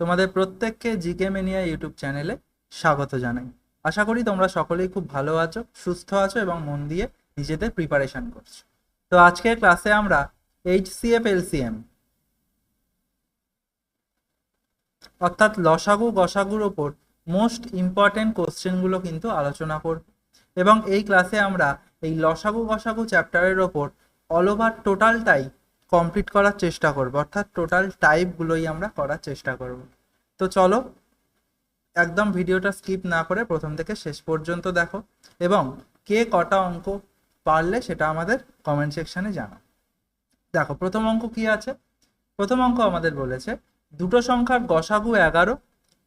তোমাদের প্রত্যেককে GK mania YouTube চ্যানেলে স্বাগত জানাই। আশা করি তোমরা সকলেই খুব ভালো আছো, সুস্থ আছো এবং মন দিয়ে নিজেদের প্রিপারেশন করছ। তো আজকের ক্লাসে আমরা এইচ সি এইচসিএফ এলসিএম অর্থাৎ লসাগু গসাগুর ওপর মোস্ট ইম্পর্টেন্ট কোশ্চেনগুলো কিন্তু আলোচনা করব। এবং এই ক্লাসে আমরা এই লসাগু গসাগু চ্যাপ্টারের ওপর অল ওভার টোটালটাই কমপ্লিট করার চেষ্টা করব। অর্থাৎ টোটাল টাইপগুলোই আমরা করার চেষ্টা করব। তো চলো, একদম ভিডিওটা স্কিপ না করে প্রথম থেকে শেষ পর্যন্ত দেখো এবং কে কটা অঙ্ক পারলে সেটা আমাদের কমেন্ট সেকশনে জানাও। দেখো, প্রথম অঙ্ক কি আছে? প্রথম অঙ্ক আমাদের বলেছে, দুটো সংখ্যার গসাগু এগারো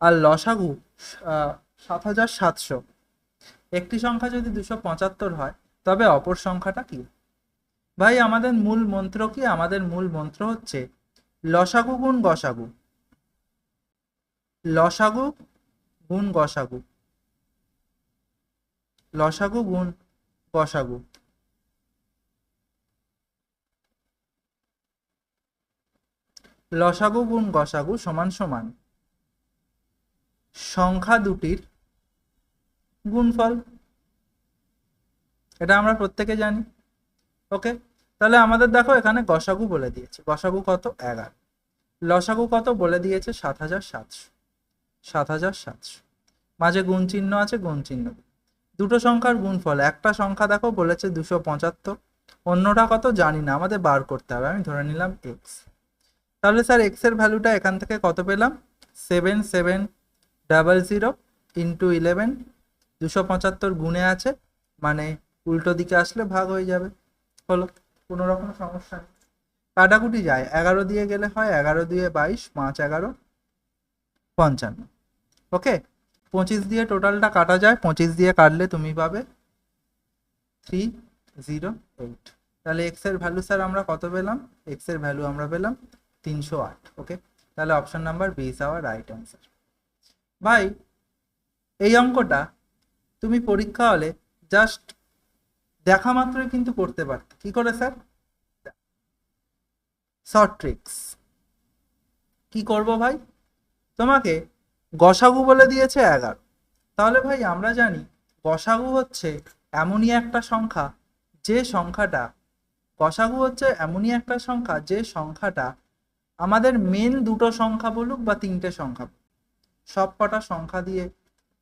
আর লসাগু সাত হাজার সাতশো। একটি সংখ্যা যদি দুশো পঁচাত্তর হয়, তবে অপর সংখ্যাটা কি? ভাই, আমাদের মূল মন্ত্র কি? আমাদের মূল মন্ত্র হচ্ছে লসাগু গুণ গসাগু। লসাগু গুণ গসাগু। লসাগু গুণ গসাগু। লসাগু গুণ গসাগু সমান সমান সংখ্যা দুটির গুণফল। এটা আমরা প্রত্যেকে জানি। ওকে? তাহলে আমাদের দেখো এখানে গসাগু বলে দিয়েছে। গসাগু কত? এগারো। লসাগু কত? বলে দিয়েছে সাত হাজার সাতশো। সাত হাজার সাতশো। মাঝে গুণ চিহ্ন আছে, গুণ চিহ্ন দুটো সংখ্যার গুণফল। একটা সংখ্যা দেখো, বলেছে দুশো পঁচাত্তর। অন্যটা কত? জানি না। আমাদের বার করতে হবে। আমি ধরে নিলাম এক্স তাহলে স্যার এক্সের ভ্যালুটা এখান থেকে কত পেলাম? Seven seven double zero into eleven দুশো পঁচাত্তর গুণে আছে মানে উল্টো দিকে আসলে ভাগ হয়ে যাবে। হলো। কোনো রকম সমস্যা নেই। কাটাকুটি যায়, এগারো দিয়ে গেলে হয় এগারো দিয়ে বাইশ, পাঁচ এগারো, পঞ্চান্ন। ওকে? পঁচিশ দিয়ে টোটালটা কাটা যায়, পঁচিশ দিয়ে কাটলে তুমি পাবে থ্রি জিরো এইট। তাহলে এক্সের ভ্যালু স্যার আমরা কত পেলাম? এক্সের ভ্যালু আমরা পেলাম তিনশো আট, ওকে? তাহলে option number B is our right answer ভাই, এই অঙ্কটা তুমি পরীক্ষা হলে জাস্ট দেখা মাত্রই কিন্তু করতে পারতে। কি করে স্যার? শর্ট ট্রিক্স কি করব ভাই? তোমাকে গসাগু বলে দিয়েছে এগারো। তাহলে ভাই আমরা জানি গসাগু হচ্ছে এমনই একটা সংখ্যা, যে সংখ্যাটা, গসাগু হচ্ছে এমনই একটা সংখ্যা, যে সংখ্যাটা আমাদের মেন দুটো সংখ্যা বলুক বা তিনটে সংখ্যা সব কটা সংখ্যা দিয়ে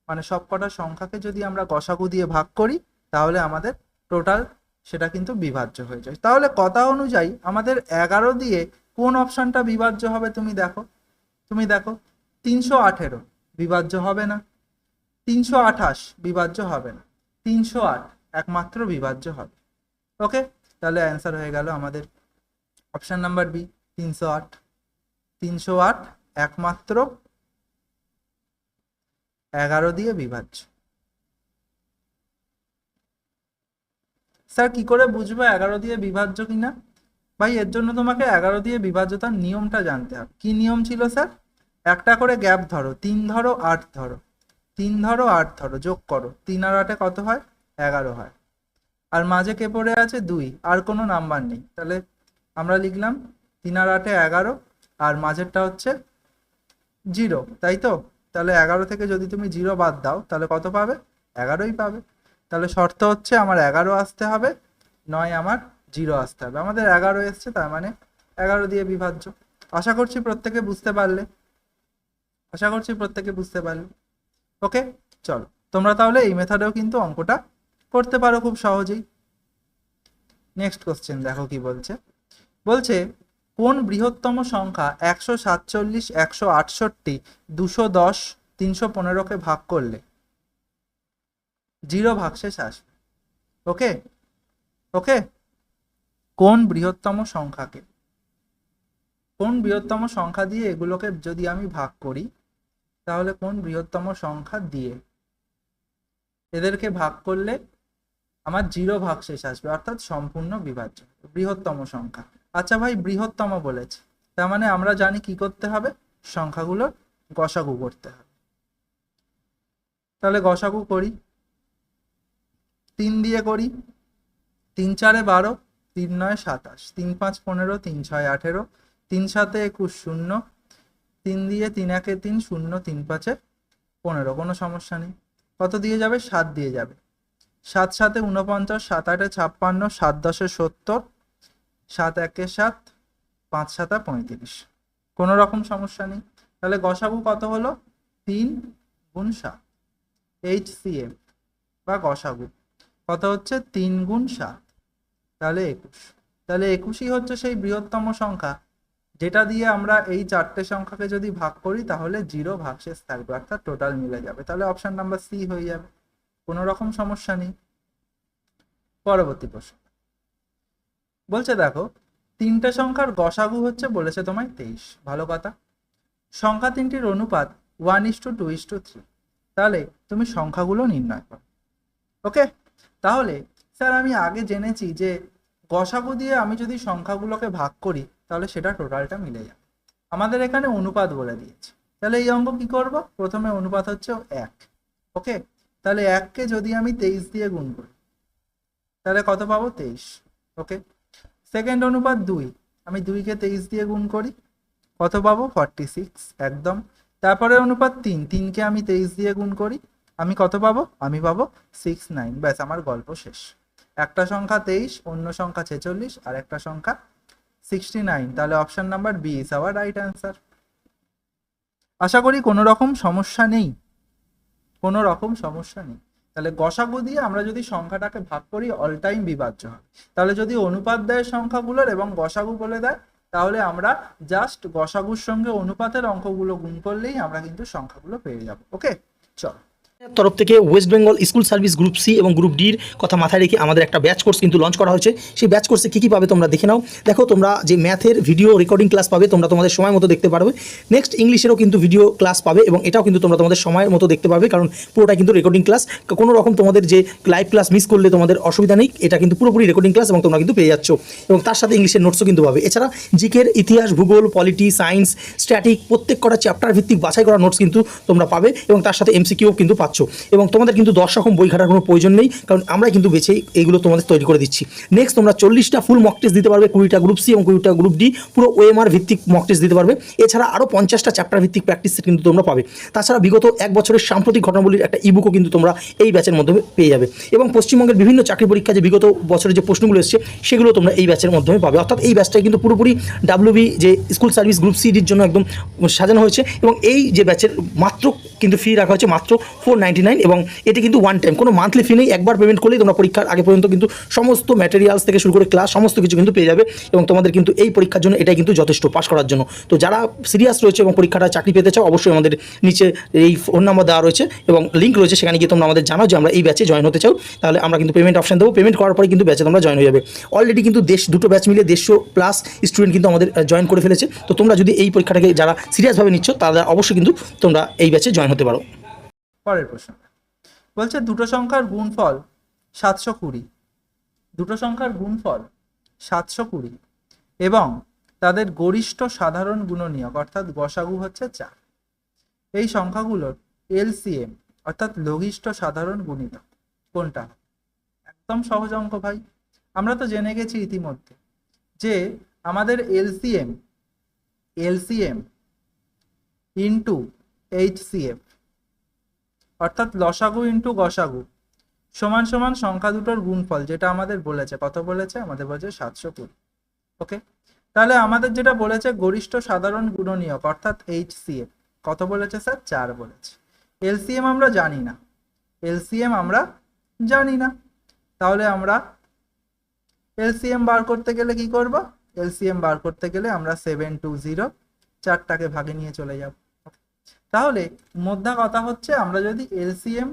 মানে সব কটা সংখ্যাকে যদি আমরা গসাগু দিয়ে ভাগ করি, তাহলে আমাদের টোটাল সেটা কিন্তু বিভাজ্য হয়ে যায়। তাহলে কথা অনুযায়ী আমাদের এগারো দিয়ে কোন অপশানটা বিভাজ্য হবে তুমি দেখো। তুমি দেখো, তিনশো আঠেরো বিভাজ্য হবে না। তিনশো আঠাশ বিভাজ্য হবে না। তিনশো আট একমাত্র বিভাজ্য হবে। ওকে? তাহলে অ্যান্সার হয়ে গেল আমাদের অপশান নাম্বার বি, তিনশো আট। তিনশো আট একমাত্র এগারো দিয়ে বিভাজ্য। স্যার, কি করে বুঝব এগারো দিয়ে বিভাজ্য কিনা? ভাই, এর জন্য তোমাকে এগারো দিয়ে বিভাজ্যতার নিয়মটা জানতে হবে। কি নিয়ম ছিল, স্যার? একটা করে গ্যাপ ধরো, তিন ধরো, আট ধরো। তিন ধরো, আট ধরো, যোগ করো। তিন আর আটে কত হয়? এগারো হয়। আর মাঝে কে পড়ে আছে? দুই। আর কোনো নাম্বার নেই। তাহলে আমরা লিখলাম তিন আর আটে এগারো, আর মাঝেরটা হচ্ছে জিরো। তাই তো? তাহলে এগারো থেকে যদি তুমি জিরো বাদ দাও, তাহলে কত পাবে? এগারোই পাবে। তাহলে শর্ত হচ্ছে আমার এগারো আসতে হবে, নয় আমার জিরো আসতে হবে। আমাদের এগারো এসছে, তার মানে এগারো দিয়ে বিভাজ্য। আশা করছি প্রত্যেকে বুঝতে পারলে। আশা করছি প্রত্যেকে বুঝতে পারলে। ওকে, চলো। তোমরা তাহলে এই মেথডেও কিন্তু অঙ্কটা করতে পারো খুব সহজেই। নেক্সট কোশ্চেন দেখো কি বলছে। বলছে, কোন বৃহত্তম সংখ্যা একশো সাতচল্লিশ, একশো আটষট্টি, দুশো দশ, তিনশো পনেরোকে ভাগ করলে? জিরো ভাগশেষ আসবে। ওকে? ওকে? কোন বৃহত্তম সংখ্যাকে? কোন বৃহত্তম সংখ্যা দিয়ে এগুলোকে যদি আমি ভাগ করি, তাহলে কোন বৃহত্তম সংখ্যা দিয়ে? এদেরকে ভাগ করলে আমার জিরো ভাগশেষ আসবে, অর্থাৎ সম্পূর্ণ বিভাজ্য, বৃহত্তম সংখ্যা। আচ্ছা ভাই, বৃহত্তম বলেছে। তার মানে আমরা জানি কি করতে হবে? সংখ্যাগুলোর গসাগু করতে হবে। তাহলে গসাগু করি। তিন দিয়ে করি। তিন চারে বারো, তিন নয় সাতাশ। তিন পাঁচ পনেরো, তিন ছয় আঠেরো। তিন সাতে একুশ শূন্য। তিন দিয়ে তিন একে তিন শূন্য, তিন পাঁচে পনেরো। কোনো সমস্যা নেই। কত দিয়ে যাবে? সাত দিয়ে যাবে। সাত সাতে উনপঞ্চাশ সাত আটে ছাপ্পান্ন, সাত দশে সত্তর, সাত একে সাত, পাঁচ সাতা পঁয়ত্রিশ। কোনো রকম সমস্যা নেই। তাহলে গসাগু কত হলো? তিন গুণ সাত। এইচ সি এম বা গসাগু কত হচ্ছে? তিন গুণ সাত। তাহলে একুশ। তাহলে একুশই হচ্ছে সেই বৃহত্তম সংখ্যা। যেটা দিয়ে আমরা এই চারটে সংখ্যাকে যদি ভাগ করি, তাহলে জিরো ভাগশেষ থাকবে, অর্থাৎ টোটাল মিলে যাবে। তাহলে অপশন নাম্বার সি হয়ে যাবে। কোনো রকম সমস্যা নেই। পরবর্তী প্রশ্ন। বলছে, দেখো, তিনটে সংখ্যার গসাগু হচ্ছে বলেছে তোমায় তেইশ। ভালো কথা। সংখ্যা তিনটির অনুপাত one is to two two is to three তুমি সংখ্যাগুলো নির্ণয় করো। ওকে তাহলে, স্যার, আমি আগে জেনেছি যে গসাগু দিয়ে আমি যদি সংখ্যাগুলোকে ভাগ করি, তাহলে সেটা টোটালটা মিলে যাবে। আমাদের এখানে অনুপাত বলে দিয়েছে। তাহলে এই অঙ্ক কি করব? প্রথমে অনুপাত হচ্ছে এক। ওকে? তাহলে এককে যদি আমি তেইশ দিয়ে গুণ করি, তাহলে কত পাবো? তেইশ। ওকে? সেকেন্ড অনুপাত দুই। আমি দুইকে তেইশ দিয়ে গুণ করি, কত পাবো? ফর্টি সিক্স, একদম। তারপরে অনুপাত তিন। তিনকে আমি তেইশ দিয়ে গুণ করি আমি কত পাবো? আমি পাবো সিক্স নাইন ব্যাস, আমার গল্প শেষ। একটা সংখ্যা তেইশ, অন্য সংখ্যা ছেচল্লিশ, আর একটা সংখ্যা সিক্সটি নাইন তাহলে option number B is our right answer আশা করি কোনো রকম সমস্যা নেই। কোনো রকম সমস্যা নেই। তাহলে গসাগু দিয়ে আমরা যদি সংখ্যাটাকে ভাগ করি অল টাইম বিভাজ্য হয় তাহলে যদি অনুপাত দেয় সংখ্যাগুলোর এবং গসাগু বলে দেয়, তাহলে আমরা জাস্ট গসাগুর সঙ্গে অনুপাতের অঙ্কগুলো গুণ করলেই আমরা কিন্তু সংখ্যাগুলো পেয়ে যাব। ওকে চল। তরফ থেকে West Bengal school service group C এবং গ্রুপ ডির কথা মাথায় রেখে আমাদের একটা ব্যাচ কোর্স কিন্তু লঞ্চ করা হয়েছে। সেই ব্যাচ কোর্সে কী কী পাবে তোমরা দেখে নাও। দেখো, তোমরা যে ম্যাথের ভিডিও রেকর্ডিং ক্লাস পাবে, তোমরা তোমাদের সময় মতো দেখতে পারবে। নেক্সট ইংলিশেরও কিন্তু ভিডিও ক্লাস পাবে এবং এটাও কিন্তু তোমরা তোমাদের সময়ের মতো দেখতে পারবে কারণ পুরোটা কিন্তু রেকর্ডিং ক্লাস কোনো রকম তোমাদের যে লাইভ ক্লাস মিস করলে তোমাদের অসুবিধা নেই, এটা কিন্তু পুরোপুরি রেকর্ডিং ক্লাস এবং তোমরা কিন্তু পেয়ে যাচ্ছ। এবং তার সাথে ইংলিশের নোটসও কিন্তু পাবে। এছাড়া জিকের ইতিহাস, ভূগোল পলিটি সায়েন্স স্ট্যাটিক প্রত্যেক কটা চ্যাপ্টার ভিত্তিক বাছাই করা নোটস কিন্তু তোমরা পাবে এবং তার সাথে এমসিকিউ কিন্তু পাচ্ছ। এবং তোমাদের কিন্তু দশ রকম বই ঘাটার কোনো প্রয়োজন নেই, কারণ আমরা কিন্তু বেছে এইগুলো তোমাদের তৈরি করে দিচ্ছি। নেক্সট তোমরা চল্লিশটা ফুল মক টেস্ট দিতে পারবে, কুড়িটা গ্রুপ সি এবং কুড়িটা গ্রুপ ডি পুরো ওএমআর ভিত্তিক মক টেস্ট দিতে পারবে। এছাড়া আরও পঞ্চাশটা চ্যাপ্টার ভিত্তিক প্র্যাকটিস কিন্তু তোমরা পাবে। তাছাড়া বিগত এক বছরের সাম্প্রতিক ঘটনাবলীর একটা ইবুকও কিন্তু তোমরা এই ব্যাচের মাধ্যমে পেয়ে যাবে। এবং পশ্চিমবঙ্গের বিভিন্ন চাকরি পরীক্ষা যে বিগত বছরের যে প্রশ্নগুলো এসেছে, সেগুলো তোমরা এই ব্যাচের মাধ্যমে পাবে। অর্থাৎ এই ব্যাচটা কিন্তু পুরোপুরি ডাব্লিউবি যে স্কুল সার্ভিস গ্রুপ সিডির জন্য একদম সাজানো হয়েছে। এবং এই যে ব্যাচের মাত্র কিন্তু ফি রাখা হয়েছে মাত্র ফোর নাইন এবং এটি কিন্তু ওয়ান টাইম কোনো মান্থলি ফি নেই, একবার পেমেন্ট করলেই তোমরা পরীক্ষার আগে পর্যন্ত কিন্তু সমস্ত ম্যাটেরিয়ালস থেকে শুরু করে ক্লাস সমস্ত কিছু কিন্তু পেয়ে যাবে এবং তোমাদের কিন্তু এই পরীক্ষার জন্য এটাই কিন্তু যথেষ্ট পাস করার জন্য। তো যারা সিরিয়াস রয়েছে এবং পরীক্ষাটা চাকরি পেতে চাও, অবশ্যই আমাদের নিচে এই ফোন নাম্বার দেওয়া রয়েছে এবং লিঙ্ক রয়েছে, সেখানে গিয়ে তোমরা আমাদের জানাও যে আমরা এই ব্যাচে জয়েন হতে চাও। তাহলে আমরা কিন্তু পেমেন্ট অপশন দেবো। পেমেন্ট করার পরে কিন্তু ব্যাচে তোমরা জয়েন হয়ে যাবে। অলরেডি কিন্তু দেশ, দুটো ব্যাচ মিলে দেড়শো প্লাস স্টুডেন্ট কিন্তু আমাদের জয়েন করে ফেলেছে। তো তোমরা যদি এই পরীক্ষাটাকে যারা সিরিয়াসভাবে নিচ্ছ তারা অবশ্যই কিন্তু তোমরা এই ব্যাচে জয়েন হতে পারো। পরের প্রশ্ন। বলছে দুটো সংখ্যার গুণফল সাতশো কুড়ি। দুটো সংখ্যার গুণফল সাতশো কুড়ি এবং তাদের গরিষ্ঠ সাধারণ গুণনীয়ক অর্থাৎ গসাগু হচ্ছে চার। এই সংখ্যাগুলোর এলসিএম অর্থাৎ লঘিষ্ঠ সাধারণ গুণিতক কোনটা? একদম সহজ অঙ্ক ভাই। আমরা তো জেনে গেছি ইতিমধ্যে যে আমাদের এলসিএম এলসিএম ইন্টু এইচসিএফ অর্থাৎ লসাগু ইন্টু গসাগু সমান সমান সংখ্যা দুটোর গুণফল, যেটা আমাদের বলেছে। কত বলেছে? আমাদের বলেছে সাতশো কুড়ি। ওকে? তাহলে আমাদের যেটা বলেছে, গরিষ্ঠ সাধারণ গুণনীয়ক, অর্থাৎ এইচসিএফ কত বলেছে স্যার? চার বলেছে। এলসিএম আমরা জানি না। এলসিএম আমরা জানি না। তাহলে আমরা এলসিএম বার করতে গেলে কি করব? এলসিএম বার করতে গেলে আমরা সেভেন টু জিরো চারটাকে ভাগে নিয়ে চলে যাব। তাহলে মোদ্দা কথা হচ্ছে আমরা যদি এলসিএম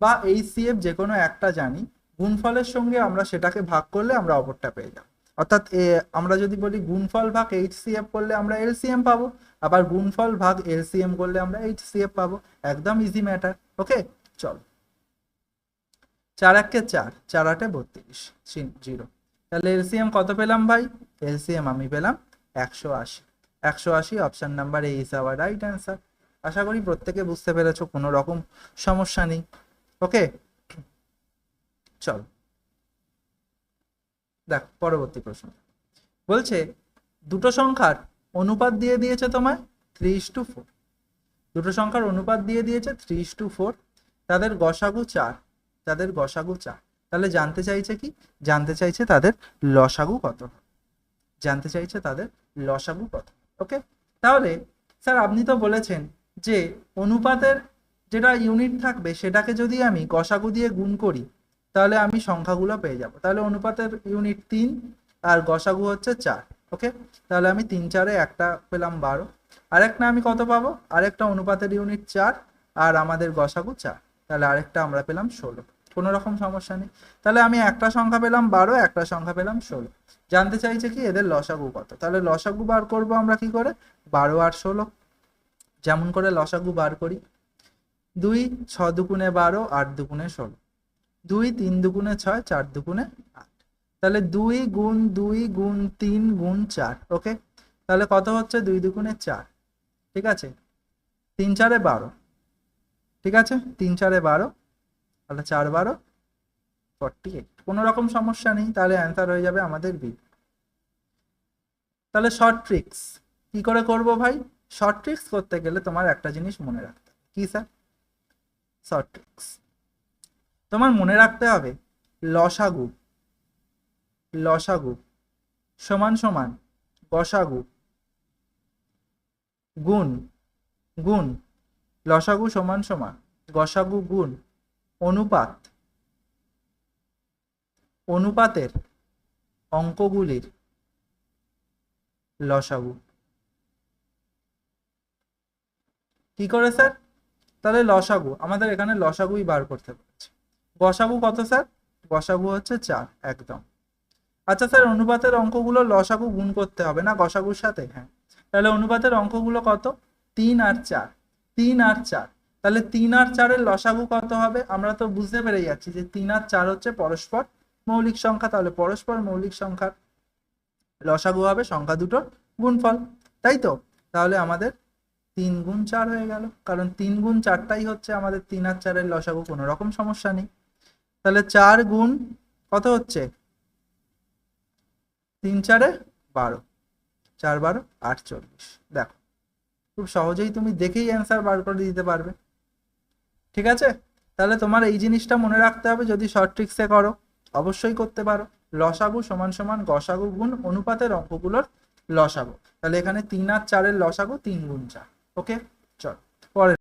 বা এইচসিএফ যে কোনো একটা জানি, গুণফলের সঙ্গে আমরা সেটাকে ভাগ করলে আমরা অপরটা পেয়ে যাব। অর্থাৎ আমরা যদি বলি গুণফল ভাগ এইচসিএফ করলে আমরা এলসিএম পাবো, আবার গুণফল ভাগ এলসিএম করলে আমরা এইচসিএফ পাবো। একদম ইজি ম্যাটার ওকে চল। চার একে চার চার আটে বত্রিশ জিরো। তাহলে এলসিএম কত পেলাম ভাই? এলসিএম আমি পেলাম একশো আশি। একশো আশি option number A is our right answer আশা করি প্রত্যেকে বুঝতে পেরেছ, কোনো রকম সমস্যা নেই। ওকে চল। দেখ, পরবর্তী প্রশ্ন। বলছে, দুটো সংখ্যার অনুপাত দিয়ে দিয়েছে তোমায় থ্রি ইস টু ফোর দুটো সংখ্যার অনুপাত দিয়ে দিয়েছে থ্রি ইস টু ফোর তাদের গসাগু চার। তাদের গসাগু চার। তাহলে জানতে চাইছে কি? জানতে চাইছে তাদের লসাগু কত? জানতে চাইছে তাদের লসাগু কত? ওকে তাহলে, স্যার, আপনি তো বলেছেন যে অনুপাতের যেটা ইউনিট থাকবে সেটাকে যদি আমি গসাগু দিয়ে গুণ করি, তাহলে আমি সংখ্যাগুলো পেয়ে যাব। তাহলে অনুপাতের ইউনিট তিন আর গসাগু হচ্ছে চার ওকে তাহলে আমি তিন চারে একটা পেলাম বারো। আরেকটা আমি কত পাবো? আরেকটা অনুপাতের ইউনিট চার আর আমাদের গসাগু চার। তাহলে আরেকটা আমরা পেলাম ষোলো। কোনো রকম সমস্যা নেই। তাহলে আমি একটা সংখ্যা পেলাম বারো, একটা সংখ্যা পেলাম ষোলো। জানতে চাইছে কি এদের লসাগু কত? তাহলে লসাগু বার করব আমরা কি করে? বারো আর ষোলো। যেমন করে লসাগু বার করি। দুই ছ দুগুণে বারো, আট দুগুণে ষোলো। দুই তিন দুগুণে ছয়, চার দুগুণে আট। তাহলে দুই গুণ দুই গুণ তিন গুণ চার, ওকে? তাহলে কত হচ্ছে? দুই দুগুণে চার। ঠিক আছে? তিন চারে বারো। ঠিক আছে? তিন চারে বারো, তাহলে চার বারো ফর্টি এইট কোনো রকম সমস্যা নেই, তাহলে অ্যান্সার হয়ে যাবে আমাদের বি তাহলে শর্ট ট্রিক্স কি করে করব ভাই? শর্ট ট্রিক্স করতে গেলে তোমার একটা জিনিস মনে রাখতে হবে। কি স্যার শর্ট ট্রিক্স তোমার মনে রাখতে হবে, লসাগু লসাগু, সমান সমান, গসাগু, গুণ গুণ, লসাগু সমান সমান, গসাগু গুণ, অনুপাত, অনুপাতের অঙ্কগুলির লসাগু। কি করে স্যার? তাহলে লসাগু, আমাদের এখানে লসাগুই বার করতে বলেছে। গসাগু কত স্যার? গসাগু হচ্ছে চার, একদম। আচ্ছা স্যার, অনুপাতের অঙ্কগুলো লসাগু গুণ করতে হবে না গসাগুর সাথে? হ্যাঁ। তাহলে অনুপাতের অঙ্কগুলো কত? তিন আর চার। তিন আর চার। তাহলে তিন আর চারের লসাগু কত হবে? আমরা তো বুঝতে পেরে যাচ্ছি যে তিন আর চার হচ্ছে পরস্পর মৌলিক সংখ্যা, তাহলে পরস্পর মৌলিক সংখ্যার লসাগু হবে সংখ্যা দুটোর গুণফল। তাই তো? তাহলে আমাদের তিন গুণ চার হয়ে গেল। কারণ তিন গুণ চারটাই হচ্ছে আমাদের তিন আর চারের লসাগু, কোনো রকম সমস্যা নেই। তাহলে চার গুণ কত হচ্ছে? তিন চারে বারো। চার বারো, আটচল্লিশ। দেখো, খুব সহজেই তুমি দেখেই অ্যান্সার বার করে দিতে পারবে। ঠিক আছে? তাহলে তোমার এই জিনিসটা মনে রাখতে হবে, যদি শর্ট ট্রিক্সে করো, অবশ্যই করতে পারো। লসাগু সমান সমান গসাগু গুণ অনুপাতের অঙ্কগুলোর লসাগু। তাহলে এখানে তিন আর চারের লসাগু তিন গুণ চার। ওকে চল পরে